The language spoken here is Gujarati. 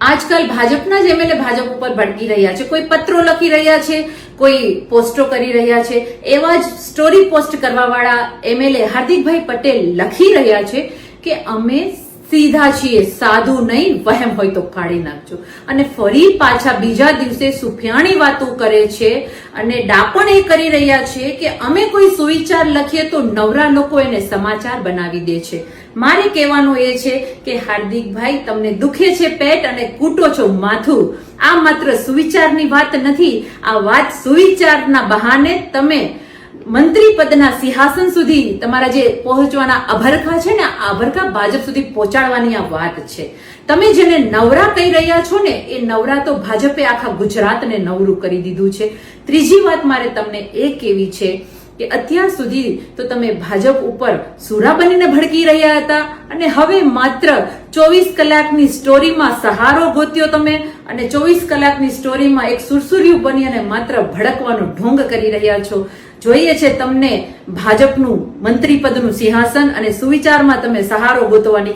આજકાલ ભાજપના જ એમએલએ ભાજપ ઉપર ભડકી રહ્યા છે. કોઈ પત્રો લખી રહ્યા છે, કોઈ પોસ્ટો કરી રહ્યા છે. એવા જ સ્ટોરી પોસ્ટ કરવાવાળા એમએલએ હાર્દિકભાઈ પટેલ લખી રહ્યા છે કે અમે સીધા છીએ, સાધુ નહીં, વહેમ હોય તો ફાડી નાખજો. અને ફરી પાછા બીજા દિવસે સુફિયાણી વાતો કરે છે અને ડાપણ એ કરી રહ્યા છે કે અમે કોઈ સુવિચાર લખીએ તો નવરા લોકો એને સમાચાર બનાવી દે છે. મારે કહેવાનું એ છે કે હાર્દિકભાઈ, તમને દુખે છે પેટ અને કૂટો છો માથું. આ માત્ર સુવિચારની વાત નથી, આ વાત સુવિચારના બહાને તમે મંત્રી પદના સિંહાસન સુધી તમારા જે પહોંચવાના આભરખા છે ને આભરખા ભાજપ સુધી પહોંચાડવાની આ વાત છે. તમે જેને નવરા કહી રહ્યા છો ને, એ નવરા તો ભાજપે આખા ગુજરાતને નવરું કરી દીધું છે. ત્રીજી વાત મારે તમને એ કેવી છે કે અત્યાર સુધી તો તમે ભાજપ ઉપર સુરા બનીને ભડકી રહ્યા હતા અને હવે માત્ર ચોવીસ કલાકની સ્ટોરીમાં સહારો ગોત્યો તમે અને ચોવીસ કલાકની સ્ટોરીમાં એક સુરસુર્યું બની અને માત્ર ભડકવાનો ઢોંગ કરી રહ્યા છો. જોઈએ છે તમને ભાજપનું મંત્રી પદનું સિંહાસન અને સુવિચારમાં તમે સહારો ગોતવાની